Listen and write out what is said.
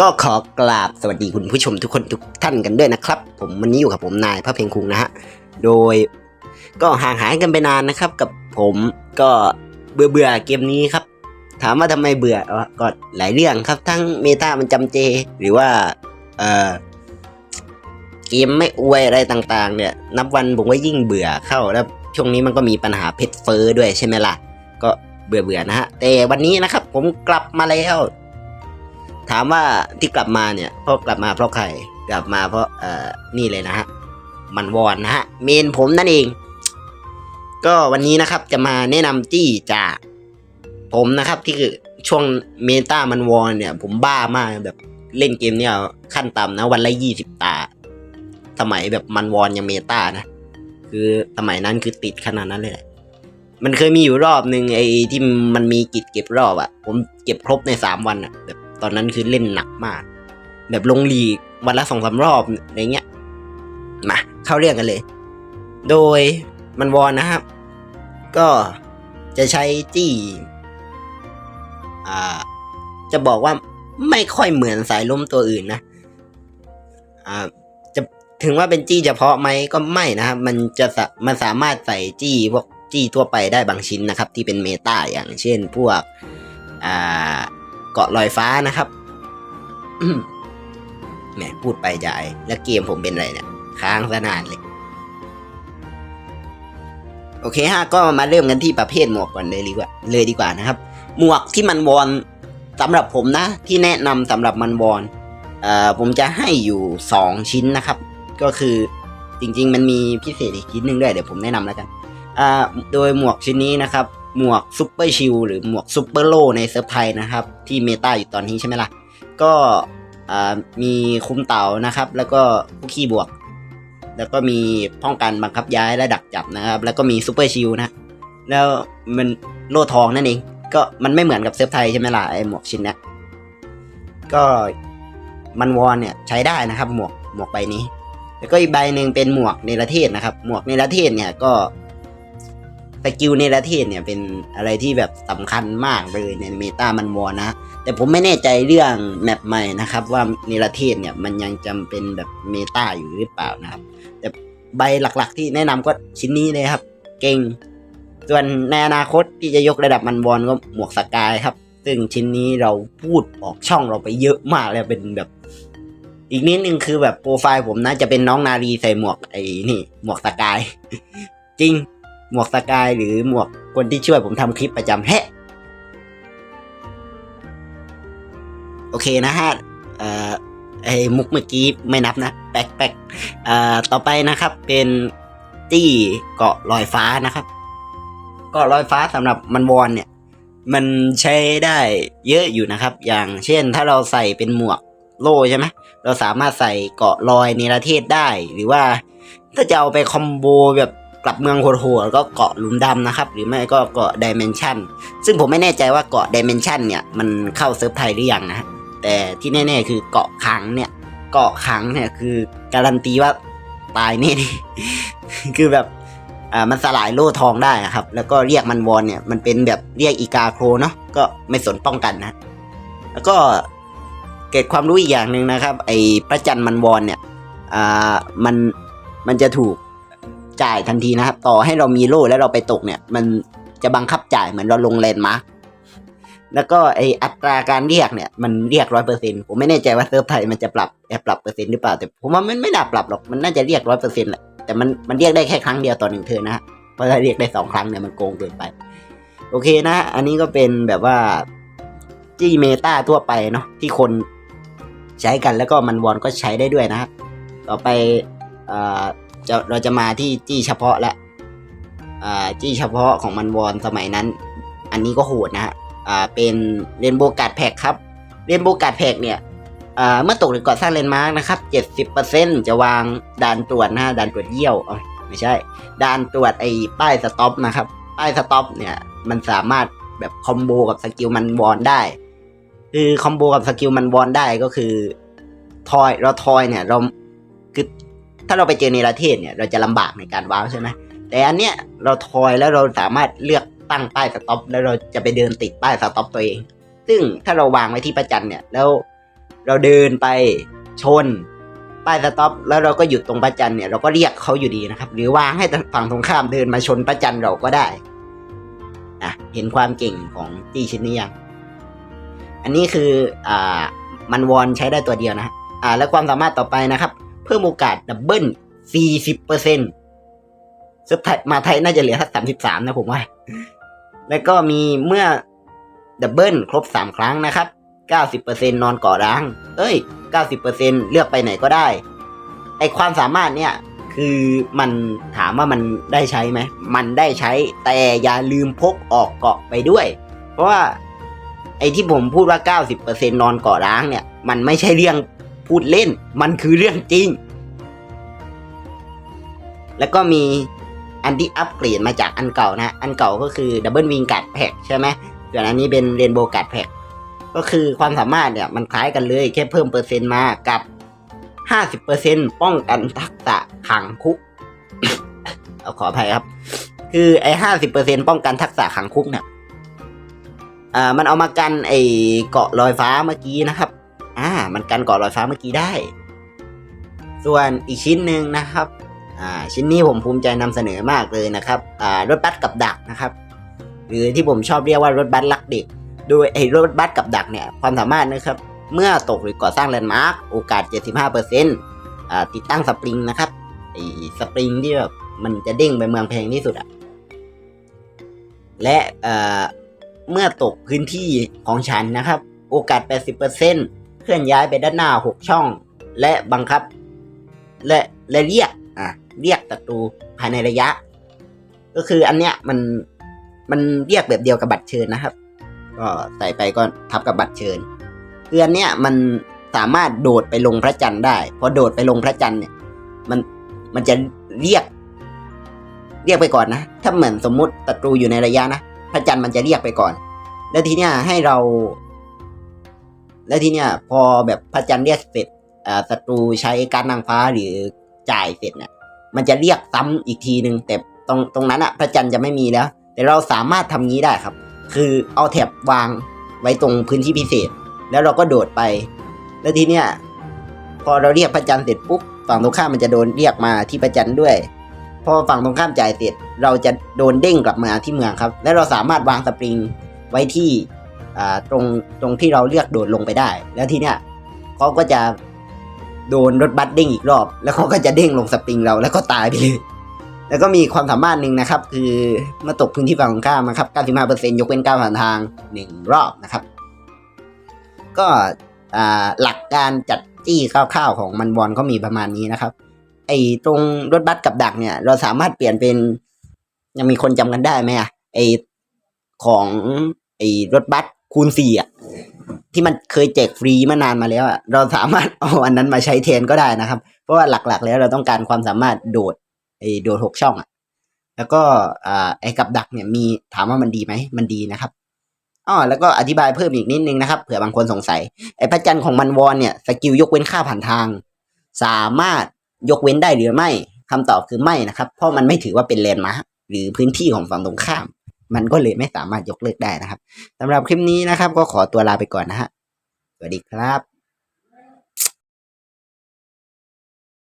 ก็ขอกราบสวัสดีคุณผู้ชมทุกคนทุกท่านกันด้วยนะครับ ผมวันนี้อยู่กับผมนายพระเพ็งคุงนะฮะ โดยก็ห่างหายกันไปนานนะครับ กับผมก็เบื่อเบื่อเกมนี้ครับ ถามว่าทำไมเบื่อเอ่อก็หลายเรื่องครับ ทั้งเมตามันจำเจ หรือว่าเออเกมไม่อวยอะไรต่างๆ เนี่ย นับวันผมว่ายิ่งเบื่อเข้าแล้วช่วงนี้มันก็มีปัญหาเพชรเฟอร์ด้วยใช่ไหมล่ะ ก็เบื่อเบื่อนะฮะแต่วันนี้นะครับ ผมกลับมาแล้ว ถามว่าที่กลับมาเนี่ยเพราะกลับมาเพราะใครกลับมาเพราะเอ่อนี่เลยนะฮะมันวอนนะฮะเมนผมนั่นเอง ก็วันนี้นะครับจะมาแนะนำจี้จากผมนะครับที่คือช่วงเมตามันวอนเนี่ย ผมบ้ามากแบบเล่นเกมเนี่ยขั้นต่ำนะ วันละยี่สิบตา สมัยแบบมันวอนยังเมตานะ คือสมัยนั้นคือติดขนาดนั้นเลยแหละมันเคยมีอยู่รอบหนึ่งไอ้ที่มันมีกิจเก็บรอบอะผมเก็บครบในสามวันอะแบบ ตอนนั้นคือเล่นหนักมาก แบบลงลีกวันละสองสามรอบอะไรเงี้ยมาเข้าเรื่องกันเลย โดยมันวอนนะครับ ก็จะใช้จี้อ่า จะบอกว่าไม่ค่อยเหมือนสายล้มตัวอื่นนะอ่าจะถึงว่าเป็นจี้เฉพาะไหมก็ไม่นะครับมันจะมันสามารถใส่จี้พวกจี้ทั่วไปได้บางชิ้นนะครับ ที่เป็นเมตาอย่างเช่นพวกอ่า กาะลอยฟ้านะครับแหมพูดไปใหญ่แล้วเกมผมเป็นอะไรเนี่ย ค้างซะนานเลย โอเคฮะก็มาเริ่มกันที่ประเภทหมวกก่อนเลยดีกว่าเลยดีกว่านะครับ หมวกที่มันวอนสำหรับผมนะ ที่แนะนำสำหรับมันวอนเอ่อผมจะให้อยู่สองชิ้นนะครับ ก็คือจริง ๆ มันมีพิเศษอีกชิ้นหนึ่งด้วยเดี๋ยวผมแนะนำแล้วกันอ่าโดยหมวกชิ้นนี้นะครับ หมวกซุปเปอร์ชิลหรือหมวกซุปเปอร์โลในเซิร์ฟไทยนะครับ ที่เมตาอยู่ตอนนี้ใช่ไหมล่ะ ก็มีคุมเต่านะครับ แล้วก็ผู้ขี้บวก แล้วก็มีป้องกันบังคับย้ายและดักจับนะครับ แล้วก็มีซูเปอร์ชิลนะแล้วมันโล่ทองนั่นเองก็มันไม่เหมือนกับเซิร์ฟไทยใช่ไหมล่ะไอหมวกชิ้นเนี้ยก็มันวอนเนี่ยใช้ได้นะครับหมวกหมวกใบนี้ แล้วก็อีกใบหนึ่งเป็นหมวกเนรเทศนะครับ หมวกเนรเทศเนี่ยก็ สกิลเนรเทศเนี่ยเป็นอะไรที่แบบสำคัญมากเลยในเมตามันวอนนะ แต่ผมไม่แน่ใจเรื่องแมปใหม่นะครับ ว่าเนรเทศเนี่ยมันยังจำเป็นแบบเมตาอยู่หรือเปล่านะครับ แต่ใบหลักๆ ที่แนะนำก็ชิ้นนี้เลยครับ เก่ง ส่วนในอนาคตที่จะยกระดับมันบอลก็หมวกสกายครับ ซึ่งชิ้นนี้เราพูดออกช่องเราไปเยอะมากแล้วเป็นแบบ อีกนิดนึงคือแบบโปรไฟล์ผมนะจะเป็นน้องนารีใส่หมวกไอ้นี่ หมวกสกาย จริง หมวกสกายหรือหมวกคนที่ช่วยผมทำคลิปประจำแฮะโอเคนะฮะเอ่อไอ้มุกเมื่อกี้ไม่นับนะแป๊กแปกเอ่อต่อไปนะครับเป็นจี้เกาะลอยฟ้านะครับ เกาะลอยฟ้าสำหรับมันวอนเนี่ย มันใช้ได้เยอะอยู่นะครับ อย่างเช่นถ้าเราใส่เป็นหมวกโล่ใช่ไหมเราสามารถใส่เกาะลอยในประเทศได้ หรือว่าถ้าจะเอาไปคอมโบแบบ กลับเมืองโหดๆก็เกาะหลุมดำนะครับ หรือไม่ก็เกาะดิเมนชันซึ่งผมไม่แน่ใจว่าเกาะดิเมนชันเนี่ยมันเข้าเซิร์ฟไทยหรือยังนะแต่ที่แน่ๆคือเกาะขังเนี่ยเกาะขังเนี่ยคือการันตีว่าตายแน่คือแบบอ่ามันสลายโล่ทองได้อะครับ แล้วก็เรียกมันวอนเนี่ยมันเป็นแบบเรียกอีกาโครเนาะก็ไม่สนป้องกันนะ แล้วก็เกร็ดความรู้อีกอย่างหนึ่งนะครับ ไอ้พระจันทร์มันวอนเนี่ยอ่ามันมันจะถูก จ่ายทันทีนะครับ ต่อให้เรามีโล่แล้วเราไปตกเนี่ย มันจะบังคับจ่ายเหมือนเราลงแลนมาแล้วก็ไออัตราการเรียกเนี่ยมันเรียกร้อยเปอร์เซ็นผมไม่แน่ใจว่าเซิร์ฟไทยมันจะปรับแอบปรับเปอร์เซ็นต์หรือเปล่าแต่ผมว่ามันไม่น่าปรับหรอกมันน่าจะเรียกร้อยเปอร์เซ็นต์แหละแต่มันมันเรียกได้แค่ครั้งเดียวต่อหนึ่งเทิร์นะฮะเพราะถ้าเรียกได้สองครั้งเนี่ยมันโกงเกินไป โอเคนะ อันนี้ก็เป็นแบบว่าจี้เมตาทั่วไปเนาะที่คนใช้กันแล้วก็มันวอนก็ใช้ได้ด้วยนะครับต่อไปอ่อ จะเราจะมาที่จี้เฉพาะและอ่าจี้เฉพาะของมันวอนสมัยนั้น อันนี้ก็โหดนะฮะอ่าเป็นเรนโบว์การ์ดแพกครับเรนโบว์การ์ดแพกเนี่ยอ่าเมื่อตกหรือก่อสร้างเลนมาร์กนะครับเจ็ดสิบเปอร์เซ็นจะวางด่านตรวจนะฮะด่านตรวจเยี่ยวไม่ใช่ด่านตรวจไอ้ป้ายสต็อปนะครับ ป้ายสต็อปเนี่ยมันสามารถแบบคอมโบกับสกิลมันวอนได้ คือคอมโบกับสกิลมันวอนได้ก็คือทอยเราทอยเนี่ยเรา ถ้าเราไปเจอในประเทศเนี่ยเราจะลำบากในการว้าวใช่ไหมแต่อันเนี้ยเราทอยแล้วเราสามารถเลือกตั้งป้ายสต็อปแล้วเราจะไปเดินติดป้ายสต็อปตัวเอง ซึ่งถ้าเราวางไว้ที่ประจันเนี่ยแล้วเราเดินไปชนป้ายสต็อปแล้วเราก็หยุดตรงประจันเนี่ยเราก็เรียกเขาอยู่ดีนะครับ หรือวางให้ฝั่งตรงข้ามเดินมาชนประจันเราก็ได้อะเห็นความเก่งของจี้ชิ้นนี้ยังอันนี้คืออ่ามันวอนใช้ได้ตัวเดียวนะอ่าแล้วความสามารถต่อไปนะครับ เพิ่มโอกาสดับเบิล40เปอร์เซ็นต์สุดท้ายมาไทยน่าจะเหลือสักสามสิบสามนะผมว่า แล้วก็มีเมื่อดับเบิลครบสามครั้งนะครับเก้าสิบเปอร์เซ็นนอนก่อร้าง เอ้ยเก้าสิบเปอร์เซ็นเลือกไปไหนก็ได้ ไอความสามารถเนี่ย คือมันถามว่ามันได้ใช้ไหม มันได้ใช้ แต่อย่าลืมพกออกเกาะไปด้วย เพราะว่าไอที่ผมพูดว่า 90%นอนเกาะร้างเนี่ย มันไม่ใช่เรื่อง พูดเล่น มันคือเรื่องจริง แล้วก็มีอันที่อัปเกรดมาจากอันเก่านะ อันเก่าก็คือดับเบิลวิงกัดแพ็กใช่ไหมส่วนอันนี้เป็นเรนโบว์กัดแพ็กก็คือความสามารถเนี่ยมันคล้ายกันเลยแค่เพิ่มเปอร์เซ็นต์มากับ 50%ป้องกันทักษะขังคุก เอาขออภัยครับ คือไอ้ห้าสิบเปอร์เซ็นป้องกันทักษะขังคุกเนี่ยอ่ามันเอามากันไอ้เกาะลอยฟ้าเมื่อกี้นะครับ มันกันเกาะลอยฟ้าเมื่อกี้ได้ ส่วนอีกชิ้นหนึ่งนะครับ อ่า ชิ้นนี้ผมภูมิใจนำเสนอมากเลยนะครับ อ่ารถบัสกับดักนะครับ หรือที่ผมชอบเรียกว่ารถบัสลักเด็ก โดยไอ้รถบัสกับดักเนี่ย ความสามารถนะครับ เมื่อตกหรือก่อสร้างแลนด์มาร์กโอกาส 75%อ่า ติดตั้งสปริงนะครับไอ้สปริงที่แบบมันจะเด้งไปเมืองแพงที่สุดอะและเอ่อเมื่อตกพื้นที่ของฉันนะครับ โอกาส 80%เลื่อนย้ายไปด้านหน้า6ช่อง และบังคับ และและเรียกอะเรียกศัตรูภายในระยะ ก็คืออันเนี้ยมันมันเรียกแบบเดียวกับบัตรเชิญนะครับ ก็ใส่ไปก็ทับกับบัตรเชิญคืออันเนี้ยมันสามารถโดดไปลงพระจันทร์ได้พอโดดไปลงพระจันทร์เนี่ย มันมันจะเรียก เรียกไปก่อนนะถ้าเหมือนสมมุติศัตรูอยู่ในระยะนะพระจันทร์มันจะเรียกไปก่อน แล้วทีเนี้ยให้เรา แล้วทีเนี้ยพอแบบพระจันทร์เรียกเสร็จศัตรูใช้การนางฟ้าหรือจ่ายเสร็จเนี่ยมันจะเรียกซ้ำอีกทีหนึ่งแต่ตรงตรงนั้นอะพระจันทร์จะไม่มีแล้ว แต่เราสามารถทำงี้ได้ครับ คือเอาแถบวางไว้ตรงพื้นที่พิเศษ แล้วเราก็โดดไป แล้วทีเนี้ยพอเราเรียกพระจันทร์เสร็จปุ๊บฝั่งตรงข้ามมันจะโดนเรียกมาที่พระจันทร์ด้วย พอฝั่งตรงข้ามจ่ายเสร็จ เราจะโดนเด้งกลับมาที่เมืองครับ และเราสามารถวางสปริงไว้ที่ ตรงตรงที่เราเลือกโดดลงไปได้ แล้วทีเนี้ยเขาก็จะโดนรถบัสเด้งอีกรอบ แล้วเขาก็จะเด้งลงสปริงเราแล้วก็ตายไปเลย แล้วก็มีความสามารถหนึ่งนะครับ คือเมื่อตกพื้นที่ฝั่งตรงข้ามนะครับ95%ยกเว้นก้าวผ่านทางหนึ่งรอบนะครับ ก็อ่าหลักการจัดจี้คร่าวๆของมันบอลก็มีประมาณนี้นะครับ ไอ้ตรงรถบัสกับดักเนี่ย เราสามารถเปลี่ยนเป็น ยังมีคนจำกันได้ไหมอะไอ้ของไอ้รถบัส คูณสี่อะที่มันเคยแจกฟรีมานานมาแล้วอะเราสามารถเอาอันนั้นมาใช้แทนก็ได้นะครับ เพราะว่าหลักๆ แล้วเราต้องการความสามารถโดดไอ้โดดหกช่องอะแล้วก็อ่าไอ้กับดักเนี่ยมีถามว่ามันดีไหมมันดีนะครับอ๋อแล้วก็อธิบายเพิ่มอีกนิดนึงนะครับเผื่อบางคนสงสัยไอ้พระจันทร์ของมันวอนเนี่ยสกิลยกเว้นค่าผ่านทาง สามารถยกเว้นได้หรือไม่คำตอบคือไม่นะครับ เพราะมันไม่ถือว่าเป็นแลนด์มาร์คหรือพื้นที่ของฝั่งตรงข้าม มันก็เลยไม่สามารถยกเลิกได้นะครับสำหรับคลิปนี้นะครับ ก็ขอตัวลาไปก่อนนะฮะสวัสดีครับ